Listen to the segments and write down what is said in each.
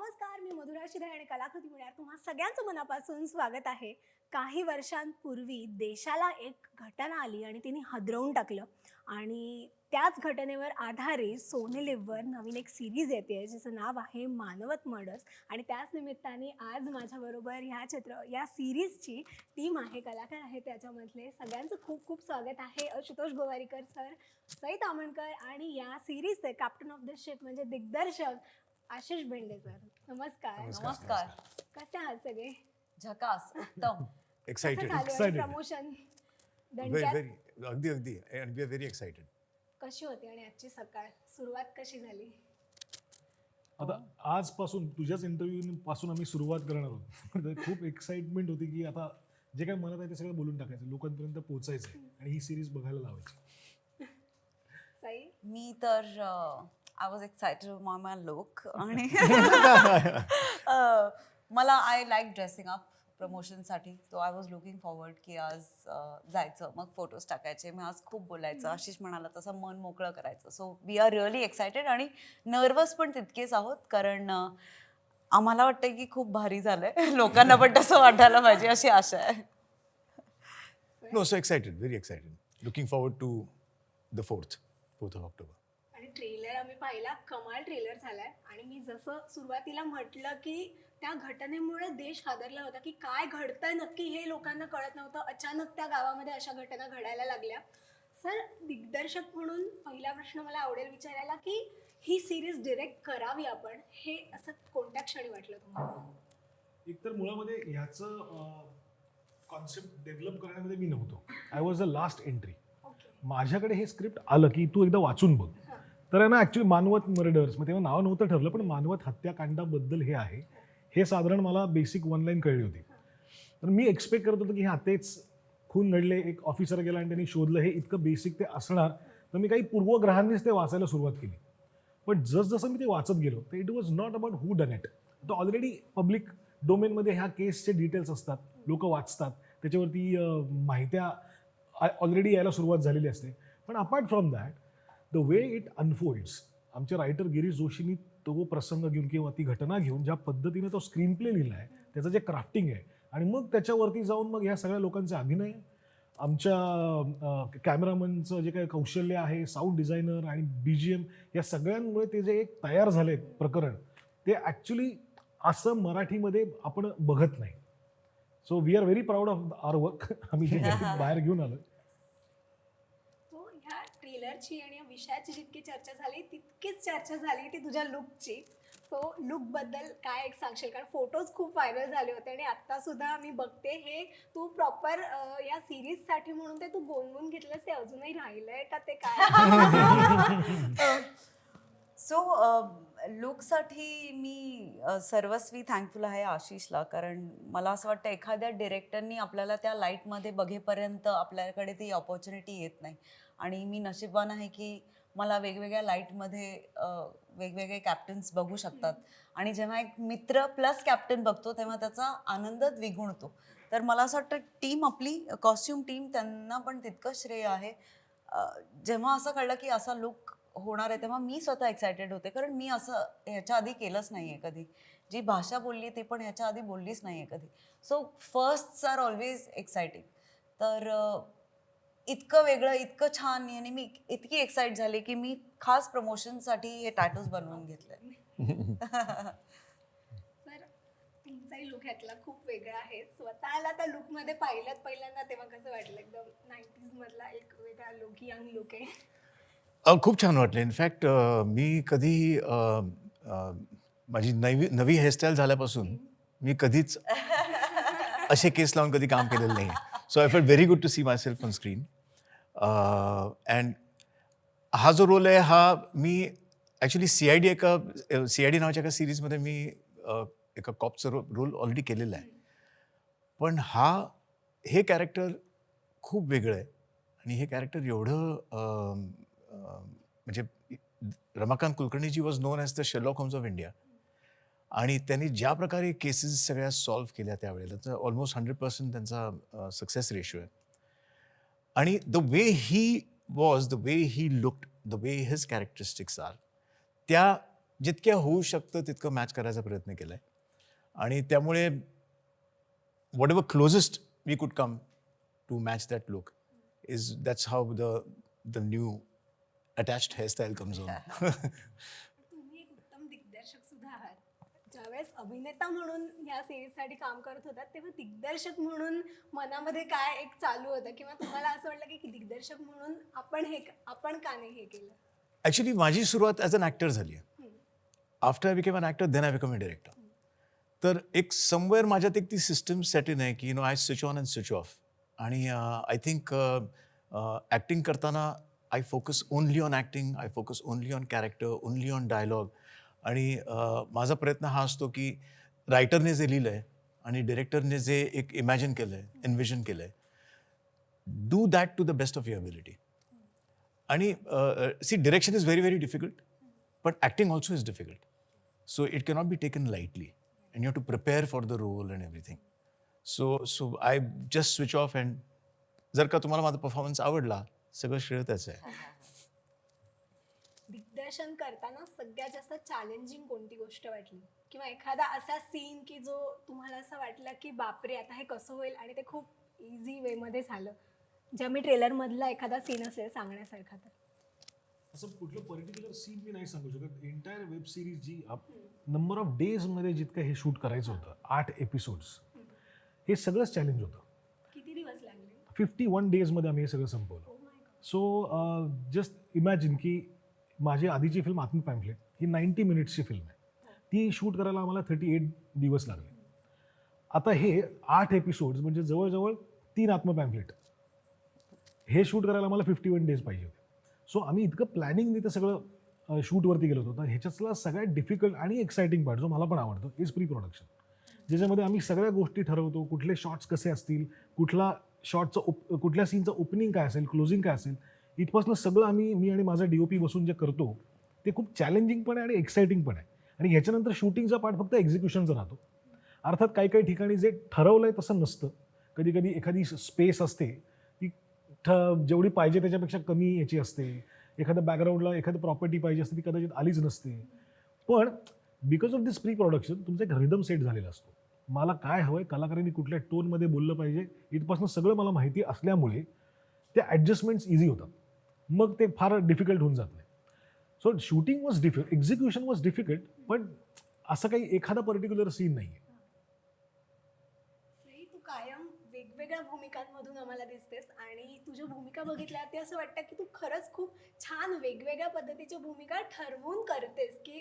नमस्कार मी मधुरा शिरे आणि कलाकृती मिळणार तुम्हा सगळ्यांचं मनापासून स्वागत आहे. काही वर्षांपूर्वी देशाला एक घटना आली आणि तिने हादरवून टाकलं. आणि त्याच घटनेवर आधारित सोनी लिव्हवर नवीन एक सिरीज येते जिचं नाव आहे मानवत मर्डर्स आणि त्याच निमित्ताने आज माझ्याबरोबर ह्या चित्र या सिरीजची टीम आहे कलाकार आहे त्याच्यामधले सगळ्यांचं खूप खूप स्वागत आहे. आशुतोष गोवारीकर सर सई तामणकर आणि या सिरीजचे कॅप्टन ऑफ द शिप म्हणजे दिग्दर्शक आशिष बेंडे सर नमस्कार. नमस्कार. कसे आहात सगळे? झकास उत्तम. कसं एक्साइटेड एक्साइटेड प्रमोशन व्हेरी अगदी अगदी. And we are very excited कशी होती आणि आजची सकाळ? सुरुवात कशी झाली. आता आजपासून तुझ्याच इंटरव्ह्यू पासून आम्ही सुरुवात करणार आहोत. तर खूप एक्साइटमेंट होती की आता जे काही मनात आहे ते सगळं बोलून टाकायचं लोकांपर्यंत पोहोचायचं आणि ही सिरीज बघायला लावायची. साई? मी तर I was excited my my look आणि मला आय लाईक ड्रेसिंग अप प्रमोशनसाठी so I was looking forward की आज जायचं. मग फोटोज टाकायचे. मी आज खूप बोलायचं. आशिष म्हणाला तसं मन मोकळं करायचं. So we are really excited आणि नर्वस पण तितकेच आहोत. कारण आम्हाला वाटतं की खूप भारी झालंय. लोकांना पण तसं वाटायला पाहिजे अशी आशा आहे. No so excited very excited looking forward to the fourth fourth of October trailer आम्ही पाहिला कमाल ट्रेलर झालाय. आणि मी जसं सुरुवातीला म्हटलं की त्या घटनेमुळे देश हादरला होता की काय घडतंय नक्की हे लोकांना कळत नव्हतं. अचानक त्या गावामध्ये अशा घटना घडायला लागल्या. सर दिग्दर्शक म्हणून पहिला प्रश्न मला आवडेल विचारायला की ही सिरीज डिरेक्ट करावी आपण? हे असं कोणत्या क्षणी वाटलं तुम्हाला? एकतर मुळामध्ये ह्याचं कॉन्सेप्ट डेव्हलप करण्यामध्ये मी नव्हतो. I was the last entry माझ्याकडे हे स्क्रिप्ट आलं की तू एकदा वाचून बघ. तर ना ॲक्च्युली मानवत मर्डर्स मग तेव्हा नाव नव्हतं ठरलं पण मानवत हत्याकांडाबद्दल हे आहे. हे साधारण मला बेसिक वन लाईन कळली होती. तर मी एक्सपेक्ट करत होतो की हा तेच खून घडले एक ऑफिसर गेला आणि त्यांनी शोधलं. हे इतकं बेसिक ते असणार. तर मी काही पूर्वग्रहांनीच ते वाचायला सुरुवात केली. पण जसजसं मी ते वाचत गेलो तर it was not about who done it तर ऑलरेडी पब्लिक डोमेनमध्ये ह्या केसचे डिटेल्स असतात. लोक वाचतात. त्याच्यावरती माहित्या ऑलरेडी यायला सुरुवात झालेली असते. पण apart from that the way it unfolds. आमचे रायटर गिरीश जोशींनी तो प्रसंग घेऊन किंवा ती घटना घेऊन ज्या पद्धतीने तो स्क्रीन प्ले लिहिला आहे त्याचं जे क्राफ्टिंग आहे आणि मग त्याच्यावरती जाऊन मग ह्या सगळ्या लोकांचे अभिनय आमच्या कॅमेरामनचं जे काही कौशल्य आहे साऊंड डिझायनर आणि बी जी एम या सगळ्यांमुळे ते जे एक तयार झाले प्रकरण ते ॲक्च्युली असं मराठीमध्ये आपण बघत नाही. So we are very proud of our work आम्ही जे बाहेर घेऊन आलो ट्रेलरची आणि या विषयाची जितकी चर्चा झाली तितकीच चर्चा झाली ती तुझ्या लुकची सो लुकबद्दल काय एक सांगशील? कारण फोटोज खूप व्हायरल झाले होते आणि आत्तासुद्धा मी बघते हे तू प्रॉपर या सिरीजसाठी म्हणून ते तू गोंधून घेतलंस ते अजूनही राहिलंय का ते काय? सो लुकसाठी मी सर्वस्वी थँकफुल आहे आशिषला. कारण मला असं वाटतं एखाद्या डिरेक्टरनी आपल्याला त्या लाईटमध्ये बघेपर्यंत आपल्याकडे ती ऑपॉर्च्युनिटी येत नाही. आणि मी नशीबवान आहे की मला वेगवेगळ्या लाईटमध्ये वेगवेगळे कॅप्टन्स बघू शकतात. आणि जेव्हा एक मित्र प्लस कॅप्टन बघतो तेव्हा त्याचा आनंद द्विगुणतो. तर मला असं वाटतं टीम आपली कॉस्ट्युम टीम त्यांना पण तितकं श्रेय आहे. जेव्हा असं कळलं की असा लुक होणार आहे तेव्हा मी स्वतः एक्सायटेड होते. कारण मी असं ह्याच्या आधी केलंच नाही आहे कधी. जी भाषा बोलली ती पण ह्याच्या आधी बोललीच नाही आहे कधी. So first are always exciting तर इतकं वेगळं इतकं छान आणि मी इतकी एक्साइट झाली की मी खास प्रमोशनसाठी हे टॅटूज बनवून घेतले. सर तुमचाही लुक ह्यातला खूप वेगळा आहे. स्वतःला त्या लुकमध्ये पाहिलं पहिल्यांदा तेव्हा कसं वाटलं? एकदम नाईन्टीज मधला एक वेगळा लुक यंग लुक आहे. अ, खूप छान वाटलं. इनफॅक्ट मी कधी माझी नवी नवी हेअरस्टाईल झाल्यापासून मी कधीच असे केस लावून कधी काम केलेलं नाही so I felt very good to see myself on screen and हा जो रोल आहे हा मी ॲक्च्युली सी आय डी एका सी आय डी नावाच्या एका सिरीजमध्ये मी एका कॉपचा रो रोल ऑलरेडी केलेला आहे. पण हा हे कॅरेक्टर खूप वेगळं आहे. आणि हे कॅरेक्टर एवढं म्हणजे Ramakant Kulkarniji was known as the Sherlock Holmes of India आणि त्यांनी ज्या प्रकारे केसेस सगळ्या सॉल्व्ह केल्या त्यावेळेला तर ऑलमोस्ट हंड्रेड पर्सेंट त्यांचा सक्सेस रेशो आहे. आणि the way he was the way he looked the way his characteristics are त्या जितक्या होऊ शकतं तितकं मॅच करायचा प्रयत्न केला आहे आणि त्यामुळे what ever closest we could come to match that look is that's how the the new attached hairstyle comes on तुम्ही एक उत्तम दिग्दर्शक सुद्धा आहात ज्यावेळेस अभिनेता म्हणून या सिरीजसाठी काम करत होतात तेव्हा दिग्दर्शक म्हणून मनामध्ये काय एक चालू होतं? किंवा तुम्हाला असं वाटलं की दिग्दर्शक म्हणून आपण हे आपण का नाही हे केलं? ॲक्च्युली माझी सुरुवात ॲज अन ॲक्टर झाली आहे. After I became an actor then I become a director तर एक समवेअर माझ्यात एक ती सिस्टम सेट इन आहे की you know I switch on and switch off आणि आय थिंक ॲक्टिंग करताना I focus only on acting I focus only on character only on dialogue आणि माझा प्रयत्न हा असतो की रायटरने जे लिहिलं आहे आणि डिरेक्टरने जे एक इमॅजिन केलं आहे इन्व्हिजन केलं आहे do that to the best of your ability आणि see direction is very very difficult but acting also is difficult so it cannot be taken lightly and you to prepare for the role role and so so I just switch off and जर का तुम्हाला माझा performance आवडला सगळं श्रेय त्याचं आहे दिग्दर्शन करताना सगळ्यात जास्त चॅलेंजिंग कोणती गोष्ट वाटली? किंवा एखादा असा सीन की जो तुम्हाला असं वाटलं की बापरे आता हे कसं होईल? आणि ते खूप इझी वेमध्ये झालं. ज्या मी ट्रेलरमधला एखादा सीन असेल सांगण्यासारखा तर. असं कुठलं पर्टिक्युलर सीन मी नाही सांगू शकत. एंटायर वेब सिरीज जी नंबर ऑफ डेजमध्ये जितकं हे शूट करायचं होतं आठ एपिसोड्स हे सगळंच चॅलेंज होतं. किती दिवस लागले? फिफ्टी वन डेजमध्ये आम्ही हे सगळं संपवलं. सो जस्ट इमॅजिन की माझी आधीची फिल्म आत्म पॅम्फलेट ही नाईन्टी मिनिट्सची फिल्म आहे. ती शूट करायला आम्हाला थर्टी एट दिवस लागले. आता हे आठ एपिसोड्स म्हणजे जवळजवळ तीन आत्म पॅम्फलेट हे शूट करायला आम्हाला फिफ्टी वन डेज पाहिजे होते. सो आम्ही इतकं प्लॅनिंगने ते सगळं शूटवरती गेलो होतो. तर ह्याच्यातला सगळ्यात डिफिकल्ट आणि एक्साइटिंग पार्ट जो मला पण आवडतो इज प्री प्रोडक्शन ज्याच्यामध्ये आम्ही सगळ्या गोष्टी ठरवतो कुठले शॉट्स कसे असतील कुठला शॉटचं ओप कुठल्या सीनचं ओपनिंग काय असेल क्लोजिंग काय असेल इथपासून सगळं आम्ही मी आणि माझा डी ओ पी बसून जे करतो ते खूप चॅलेंजिंग पण आहे आणि एक्साइटिंग पण आहे. आणि ह्याच्यानंतर शूटिंगचा पार्ट फक्त एक्झिक्युशनचा राहतो. अर्थात काही काही ठिकाणी जे ठरवलं आहे तसं नसतं. कधी कधी एखादी स्पेस असते ती ठ जेवढी पाहिजे त्याच्यापेक्षा कमी याची असते. एखाद्या बॅकग्राऊंडला एखादी प्रॉपर्टी पाहिजे असते ती कदाचित आलीच नसते. पण because of this pre production तुमचा एक रिदम सेट झालेला असतो. मला काय हवं आहे कलाकारांनी कुठल्या टोनमध्ये बोललं पाहिजे इथपासून सगळं मला माहिती असल्यामुळे ते ॲडजस्टमेंट्स इझी होतात. मग ते फार डिफिकल्ट होऊन जात नाही. So shooting was difficult execution was difficult पण असं काही एखादा पर्टिक्युलर सीन नाही आहे तू कायम वेगवेगळ्या भूमिकांमधून आम्हाला दिसतेस आणि तुझ्या भूमिका बघितल्या ते असं वाटतं की तू खरंच खूप छान वेगवेगळ्या पद्धतीच्या भूमिका ठरवून करतेस की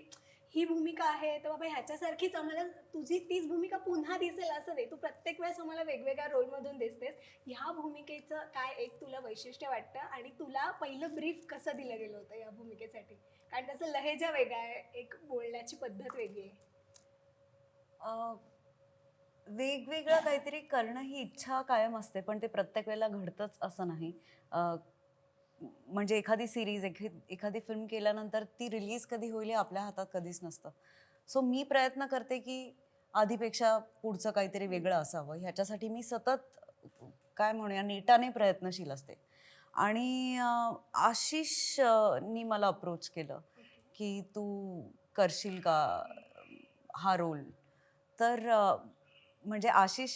ही भूमिका आहे तर बाबा ह्याच्यासारखीच आम्हाला तुझी तीच भूमिका पुन्हा दिसेल असं नाही. तू प्रत्येक वेळेस आम्हाला वेगवेगळ्या रोलमधून दिसतेस. ह्या भूमिकेचं काय एक तुला वैशिष्ट्य वाटतं आणि तुला पहिलं ब्रीफ कसं दिलं गेलं होतं या भूमिकेसाठी? कारण त्याचं लहेजा वेगळा आहे एक बोलण्याची पद्धत वेगळी आहे. वेगवेगळं काहीतरी करणं ही इच्छा कायम असते पण ते प्रत्येक वेळेला घडतंच असं नाही. म्हणजे एखादी सिरीज एखादी फिल्म केल्यानंतर ती रिलीज कधी होईल हे आपल्या हातात कधीच नसतं. सो मी प्रयत्न करते की आधीपेक्षा पुढचं काहीतरी वेगळं असावं. ह्याच्यासाठी मी सतत काय म्हणूया नेटाने प्रयत्नशील असते. आणि आशिषनी आशिष नी मला अप्रोच केलं की तू करशील का हा रोल तर म्हणजे आशिष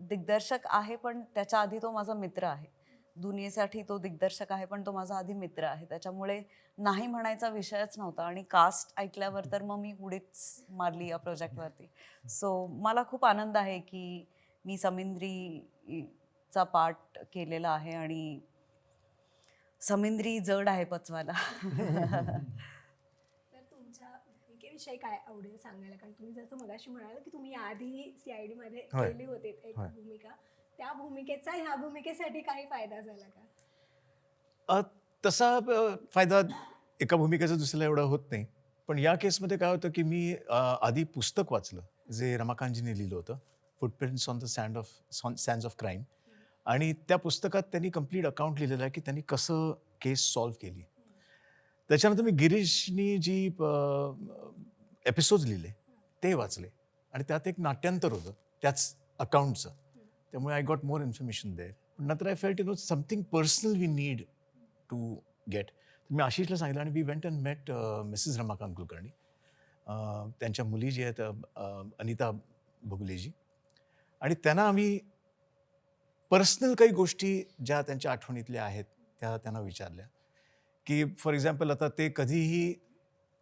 दिग्दर्शक आहे पण त्याच्या आधी तो माझा मित्र आहे. दुनियेसाठी तो दिग्दर्शक आहे पण तो माझा आधी मित्र आहे. त्याच्यामुळे नाही म्हणायचा विषयच नव्हता आणि कास्ट ऐकल्यावर तर मग मी उडीच मारली या प्रोजेक्टवरती सो मला खूप आनंद आहे की मी समिंद्रीचा पार्ट केलेला आहे आणि समिंद्री जड आहे पचवायला. तर तुमच्या भूमिकेविषयी काय आवडेल सांगायला? कारण तुम्ही जसं मगाशी म्हणाल की तुम्ही आधी सी आयमध्ये. केली होती एक. भूमिका. त्या भूमिकेचा ह्या भूमिकेसाठी काही फायदा झाला का? तसा फायदा एका भूमिकेचा दुसऱ्याला एवढा होत नाही. पण या केसमध्ये काय होतं की मी आधी पुस्तक वाचलं जे रमाकांतजीने लिहिलं होतं footprints on the sand of sands of crime आणि त्या पुस्तकात त्यांनी कंप्लीट अकाउंट लिहिलेलं आहे की त्यांनी कसं केस सॉल्व्ह केली. त्याच्यानंतर मी गिरीशनी जी एपिसोड लिहिले ते वाचले. आणि त्यात एक नाट्यांतर होतं त्याच अकाउंटचं त्यामुळे I got more information there नंतर I felt you know something personal we need to get मी आशिषला सांगितलं आणि we went and met Mrs Ramakant Kulkarni त्यांच्या मुली जी आहेत uh, uh, अनिता भुगलेजी आणि त्यांना आम्ही पर्सनल काही गोष्टी ज्या त्यांच्या आठवणीतल्या आहेत त्या त्यांना विचारल्या. की फॉर एक्झाम्पल आता ते कधीही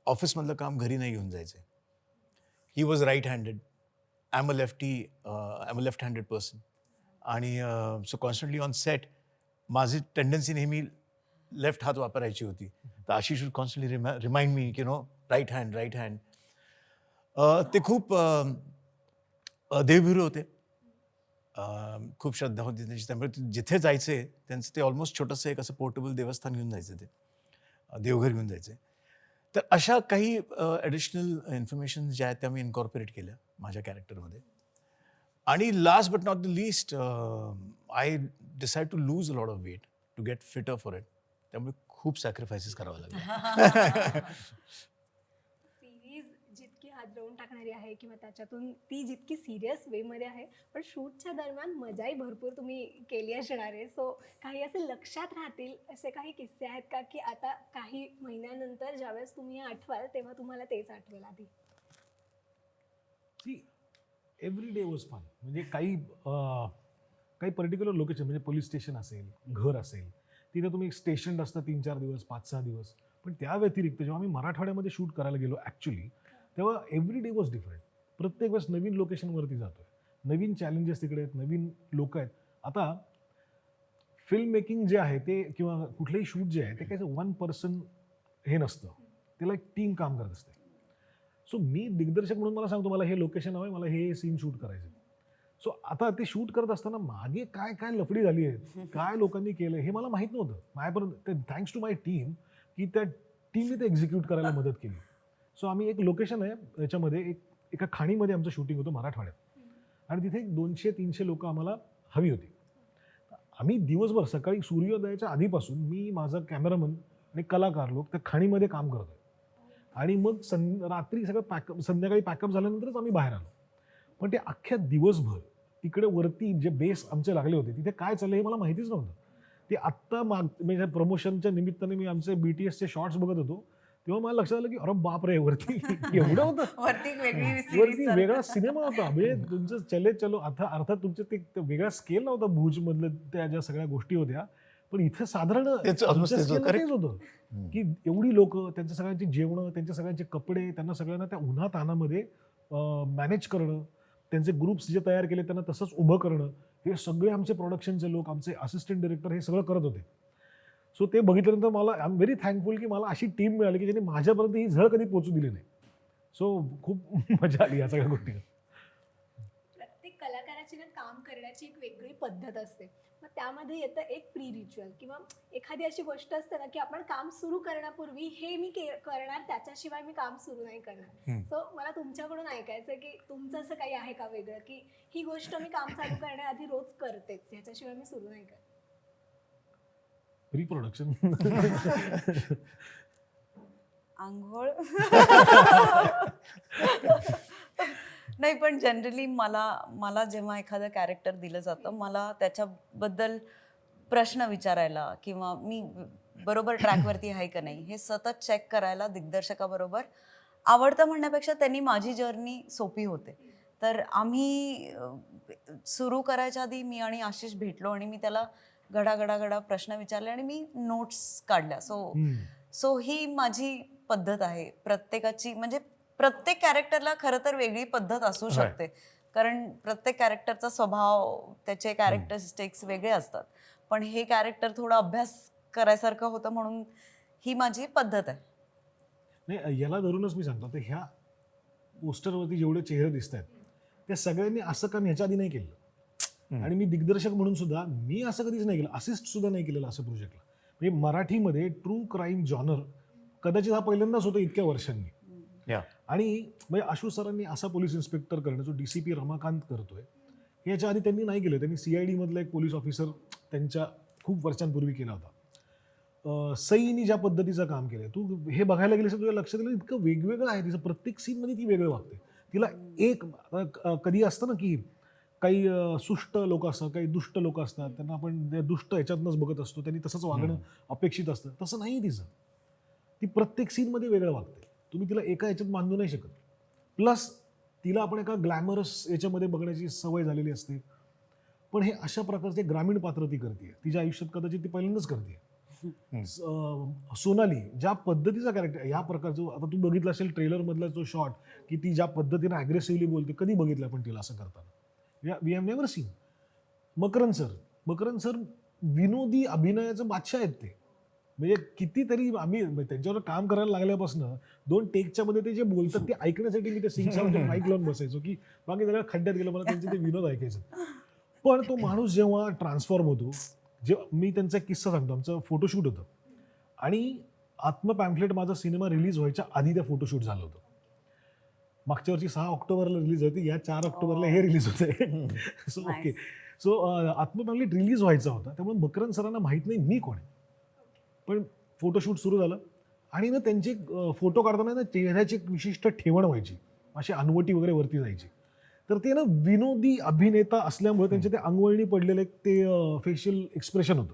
ऑफिसमधलं काम घरी नाही घेऊन जायचे. He was right handed I am a lefty I am a left handed person आणि सो कॉन्स्टंटली ऑन सेट माझी टेंडन्सी नेहमी लेफ्ट हात वापरायची होती. तर आशी शुड कॉन्स्टंटली रिमा रिमाइंड मी की no right hand right hand ते खूप देवभिरू होते. खूप श्रद्धा होती त्यांची. त्यामुळे जिथे जायचे त्यांचं ते ऑलमोस्ट छोटंसं एक असं पोर्टेबल देवस्थान घेऊन जायचं ते. देवघर घेऊन जायचे. तर अशा काही ॲडिशनल इन्फॉर्मेशन ज्या आहेत त्या मी इन्कॉर्पोरेट केल्या माझ्या कॅरेक्टरमध्ये आणि last but not the least I decide to lose lot of weight to get fitter for it त्यामुळे खूप सॅक्रिफायसेस करावं लागलं. सिरीज जितकी हादरवून टाकणारी आहे किंवा त्याच्यातून ती जितकी सिरियस वेमध्ये आहे पण शूटच्या दरम्यान मजाही भरपूर तुम्ही केली असणार आहे. सो काही असे लक्षात राहतील असे काही किस्से आहेत का? की आता काही महिन्यानंतर ज्यावेळेस तुम्ही आठवाल तेव्हा तुम्हाला तेच आठवेल आधी. See every day was fun म्हणजे काही काही पर्टिक्युलर लोकेशन म्हणजे पोलीस स्टेशन असेल घर असेल तिथे तुम्ही स्टेशन असतं तीन चार दिवस पाच सहा दिवस. पण त्या व्यतिरिक्त जेव्हा आम्ही मराठवाड्यामध्ये शूट करायला गेलो ॲक्च्युली तेव्हा एव्हरी डे वॉज डिफरंट प्रत्येक वेळेस नवीन लोकेशनवरती जातो आहे नवीन चॅलेंजेस तिकडे आहेत नवीन लोक आहेत. आता फिल्म मेकिंग जे आहे ते किंवा कुठलंही शूट जे आहे ते काय वन पर्सन हे नसतं. त्याला एक टीम काम करत असते. सो मी दिग्दर्शक म्हणून मला सांगतो मला हे लोकेशन हवं मला हे सीन शूट करायचं सो आता ते शूट करत असताना मागे काय काय लफडी झाली आहे काय लोकांनी केलं हे मला माहीत नव्हतं. माझ्यापर्यंत थँक्स टू माय टीम की त्या टीमने ते एक्झिक्यूट करायला मदत केली. सो आम्ही एक लोकेशन आहे याच्यामध्ये एक एका खाणीमध्ये आमचं शूटिंग होतं मराठवाड्यात. आणि तिथे एक दोनशे तीनशे लोक आम्हाला हवी होती. आम्ही दिवसभर सकाळी सूर्योदयाच्या आधीपासून मी माझा कॅमेरामन आणि कलाकार लोक त्या खाणीमध्ये काम करतोय आणि मग सं रात्री सगळं पॅकअप संध्याकाळी पॅकअप झाल्यानंतरच आम्ही बाहेर आलो. पण ते अख्ख्या दिवसभर तिकडे वरती जे बेस आमचे लागले होते तिथे काय चाललं हे मला माहितीच नव्हतं. ते आत्ता माग म्हणजे प्रमोशनच्या निमित्ताने मी आमचे बी टी एसचे शॉर्ट्स बघत होतो तेव्हा मला लक्षात आलं की अरे बाप रे वरती एवढं होतं. वरती वेगळी. सिनेमा होता. म्हणजे तुमचं चले चलो आता अर्थात तुमचं ते वेगळा स्केल नव्हता भुज मधलं त्या ज्या सगळ्या गोष्टी होत्या. पण इथे साधारण तेच होतं. की एवढी लोक त्यांच्या सगळ्यांची जेवणं त्यांच्या सगळ्यांचे कपडे त्यांना सगळ्यांना त्या उन्हा तानामध्ये मॅनेज करणं त्यांचे ग्रुप्स जे तयार केले त्यांना तसंच उभं करणं हे सगळे आमचे प्रोडक्शनचे लोक आमचे असिस्टंट डिरेक्टर हे सगळं करत होते. सो ते बघितल्यानंतर मला आय एम व्हेरी थँकफुल की मला अशी टीम मिळाली की ज्यांनी माझ्यापर्यंत ही झळ कधी पोचू दिली नाही. सो खूप मजा आली या सगळ्या गोष्टी. प्रत्येक कलाकाराची ना काम करण्याची एक वेगळी पद्धत असते. मग त्यामध्ये येतं एक प्री रिच्युअल किंवा एखादी अशी गोष्ट असते ना की आपण काम सुरू करण्यापूर्वी हे मी के करणार त्याच्याशिवाय मी काम सुरू नाही करणार. सो मला तुमच्याकडून ऐकायचं की तुमचं असं काही आहे का वेगळं? की ही गोष्ट मी काम चालू करण्याआधी रोज करतेच ह्याच्याशिवाय मी सुरू नाही करत. प्री प्रोडक्शन आंघोळ. नाही पण जनरली मला मला जेव्हा एखादं कॅरेक्टर दिलं जातं मला त्याच्याबद्दल प्रश्न विचारायला किंवा मी बरोबर ट्रॅकवरती आहे का नाही हे सतत चेक करायला दिग्दर्शकाबरोबर आवडतं म्हणण्यापेक्षा त्यांनी माझी जर्नी सोपी होते. तर आम्ही सुरू करायच्या आधी मी आणि आशिष भेटलो आणि मी त्याला गडा गडा गडा प्रश्न विचारले आणि मी नोट्स काढल्या. सो सो ही माझी पद्धत आहे. प्रत्येकाची म्हणजे प्रत्येक कॅरेक्टरला खरं तर वेगळी पद्धत असू. शकते. कारण प्रत्येक कॅरेक्टरचा स्वभाव त्याचे कॅरेक्टरिस्टिक्स वेगळे असतात. पण हे कॅरेक्टर थोडा अभ्यास करायसारखं होतं म्हणून ही माझी पद्धत आहे. नाही याला धरूनच मी सांगतो. तर ह्या पोस्टरवरती जेवढे चेहरे दिसत आहेत त्या सगळ्यांनी असं काम ह्याच्या आधी नाही केलं. आणि मी दिग्दर्शक म्हणून सुद्धा मी असं कधीच नाही केलं. असिस्ट सुद्धा नाही केलेलं असं प्रोजेक्टला म्हणजे मराठीमध्ये ट्रू क्राईम जॉनर कदाचित हा पहिल्यांदाच होतो इतक्या वर्षांनी. आणि म्हणजे आशू सरांनी असा पोलीस इन्स्पेक्टर करणं जो डी सी पी रमाकांत करतोय हे याच्या आधी त्यांनी नाही केलं. त्यांनी सी आय डीमधला एक पोलीस ऑफिसर त्यांच्या खूप वर्षांपूर्वी केला होता. सईनी ज्या पद्धतीचं काम केलं तू हे बघायला गेलीस तर तुझ्या लक्षात येईल इतकं वेगवेगळं आहे तिचं. प्रत्येक सीनमध्ये ती वेगळं वागते. तिला एक कधी असतं ना की काही सुष्ट लोक असतात काही दुष्ट लोक असतात त्यांना आपण दुष्ट ह्याच्यातनंच बघत असतो त्यांनी तसंच वागणं अपेक्षित असतं. तसं नाही तिचं. ती प्रत्येक सीनमध्ये वेगळं वागते. तुम्ही तिला एका याच्यात बांधू नाही शकत. प्लस तिला आपण एका ग्लॅमरस याच्यामध्ये बघण्याची सवय झालेली असते. पण हे अशा प्रकारचे ग्रामीण पात्र ती करते तिच्या आयुष्यात कदाचित ती पहिल्यांदाच करते सोनाली ज्या पद्धतीचा कॅरेक्टर ह्या प्रकारचं आता तू बघितलं असेल ट्रेलरमधला जो शॉट की ती ज्या पद्धतीने ॲग्रेसिव्हली बोलते कधी बघितलं आपण तिला असं करताना? We have never seen Makarand sir Makarand sir विनोदी अभिनयाचं बादशाह आहेत ते. म्हणजे कितीतरी आम्ही त्यांच्यावर काम करायला लागल्यापासून दोन टेकच्या मध्ये ते जे बोलतात ते ऐकण्यासाठी मी ते सिंग साऊंड माईक लावून बसायचो की बाकी सगळ्या खड्ड्यात गेलं मला त्यांचे ते विनोद ऐकायचे पण तो माणूस जेव्हा ट्रान्सफॉर्म होतो जेव्हा मी त्यांचा एक किस्सा सांगतो आमचं फोटोशूट होतं. आणि आत्म पॅम्फलेट माझा सिनेमा रिलीज व्हायच्या आधी त्या फोटोशूट झालं होतं. मागच्या वर्षी सहा ऑक्टोबरला रिलीज होती या चार ऑक्टोबरला हे रिलीज होते so okay so Atma pamphlet release व्हायचा होता त्यामुळे मकरन सरांना माहीत नाही मी कोण आहे. पण फोटोशूट सुरू झालं. आणि ना त्यांचे फोटो काढताना ना चेहऱ्याची एक विशिष्ट ठेवण व्हायची. अशी अनवटी वगैरे वरती जायची. तर ते ना विनोदी अभिनेता असल्यामुळे त्यांचे ते अंगवळणी पडलेलं एक ते फेशियल एक्सप्रेशन होतं.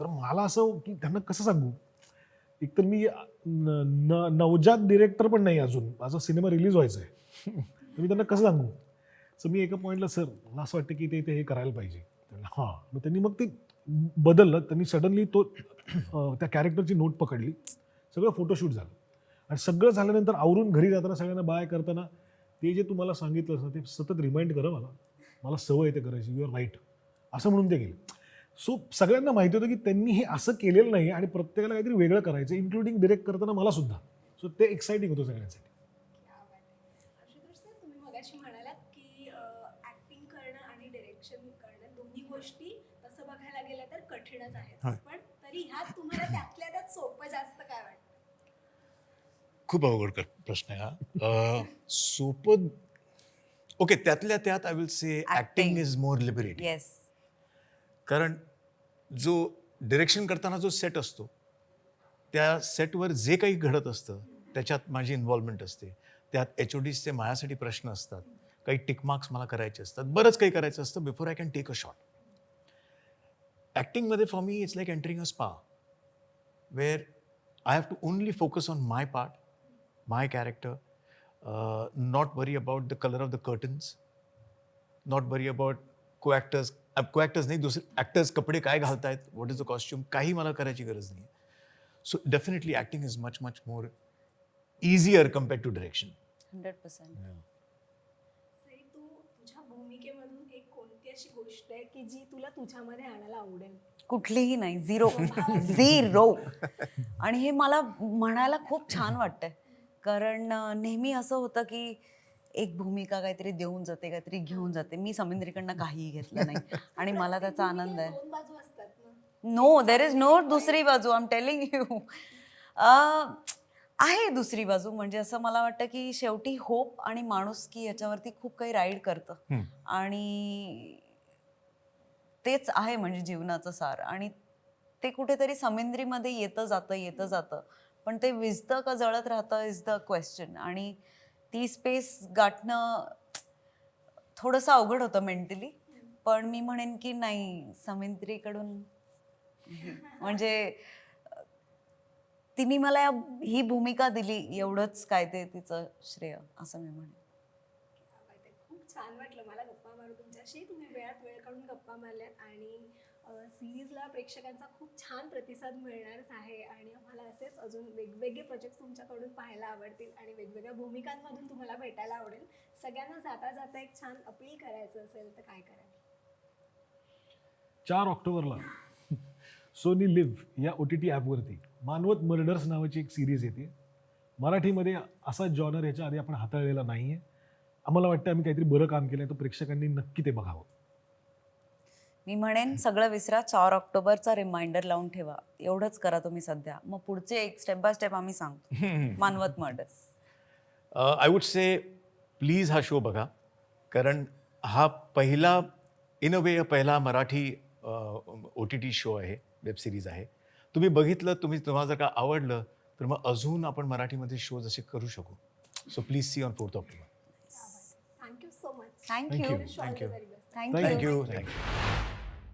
तर मला असं की त्यांना कसं सांगू? एकतर मी न- न- नवजात डिरेक्टर पण नाही अजून. माझा सिनेमा रिलीज व्हायचा आहे. तर मी त्यांना कसं सांगू? सर मी एका पॉईंटला सर मला असं वाटतं की ते ते हे करायला पाहिजे. हां. मग त्यांनी मग ते बदललं त्यांनी सडनली तो त्या कॅरेक्टरची नोट पकडली. सगळं फोटोशूट झालं. आणि सगळं झाल्यानंतर आवरून घरी जाताना सगळ्यांना बाय करताना ते जे तुम्हाला सांगितलं असं ते सतत रिमाइंड करा मला. मला सवय ते करायची. यू आर राईट असं म्हणून ते गेले सो सगळ्यांना माहिती होतं की त्यांनी हे असं केलेलं नाही आणि प्रत्येकाला काहीतरी वेगळं करायचं इन्क्लुडिंग डिरेक्ट करताना मला सुद्धा. सो ते एक्सायटिंग होतं सगळ्यांसाठी. आहेत होय. पण तरी ह्यात तुम्हाला त्यातल्या त्यात सोपं जास्त काय वाटतं? खूप अवघड प्रश्न आहे हा. अं, सोपं ओके त्यातल्या त्यात I will say acting. Is more liberating yes कारण जो डिरेक्शन करताना जो सेट असतो त्या सेटवर जे काही घडत असतं त्याच्यात माझी इन्व्हॉल्वमेंट असते. त्यात एच ओ डीजचे माझ्यासाठी प्रश्न असतात. काही टिकमार्क्स मला करायचे असतात. बरंच काही करायचं असतं before I can take a shot ॲक्टिंगमध्ये for me it's like entering a spa where I have to only focus on my part my character not worry about the colour of the curtains not worry about co actors co actors नाही दुसरे actors कपडे काय घालतायत what is the costume काही मला करायची गरज नाही so definitely acting is much much more easier compare to direction hundred percent अशी गोष्ट आहे की जी तुला तुझ्यामध्ये आणायला आवडेल. कुठलीही नाही झिरो. झिरो. आणि हे मला म्हणायला खूप छान वाटतंय. कारण नेहमी असं होतं की एक भूमिका काहीतरी देऊन जाते काहीतरी घेऊन जाते. मी समिंद्रीकडनं काहीही घेतलं नाही. आणि मला त्याचा आनंद आहे. दोन बाजू असतात ना. देर इज नो दुसरी बाजू आय एम टेलिंग यू आहे दुसरी बाजू. म्हणजे असं मला वाटतं की शेवटी होप आणि माणुसकी याच्यावरती खूप काही राईड करतं. आणि तेच आहे म्हणजे जीवनाचं सार. आणि ते कुठेतरी समेंद्रीमध्ये येतं जातं येतं जातं. पण ते विजतं का जळत राहतं इज द क्वेश्चन आणि ती स्पेस गाठणं थोडंसं अवघड होतं मेंटली पण मी म्हणेन की नाही समेंद्रीकडून म्हणजे तिने मला या- ही भूमिका दिली एवढंच काय ते तिचं श्रेय असं मी म्हणेन. खूप छान वाटलं. मला गप्पा मारू तुमच्याशी. तुम्ही वेळात वेळ काढून गप्पा मारल्यात आणि सिरीजला प्रेक्षकांचा खूप छान प्रतिसाद मिळणारच आहे आणि आम्हाला असेच अजून वेगवेगळे प्रोजेक्ट तुमच्याकडून पाहायला आवडतील आणि वेगवेगळ्या भूमिकांमधून तुम्हाला भेटायला आवडेल. सगळ्यांना जाता जाता एक छान अपील करायचं असेल तर काय करायचं चार ऑक्टोबरला सोनी लिव्ह या ओ टी टी ॲपवरती मानवत मर्डर्स नावाची एक सिरीज येते. मराठीमध्ये असा जॉनर याच्या आधी आपण हाताळलेला नाही आहे आम्हाला वाटतं आम्ही काहीतरी बरं काम केलं आहे तर प्रेक्षकांनी नक्की ते बघावं. मी म्हणेन सगळं विसरा चार ऑक्टोबरचा रिमाइंडर लावून ठेवा. एवढंच करा तुम्ही सध्या. मग पुढचे एक स्टेप बाय स्टेप आम्ही सांगतो. Manvat murders I would say please हा शो बघा. कारण हा पहिला इन अ वे पहिला Marathi O T T show आहे वेब सिरीज आहे. तुम्ही बघितलं तुम्ही तुम्हाला जर का आवडलं तर मग अजून आपण मराठीमध्ये शोज असे करू शकू. So please see on fourth October thank you so much thank you. Thank you thank you thank you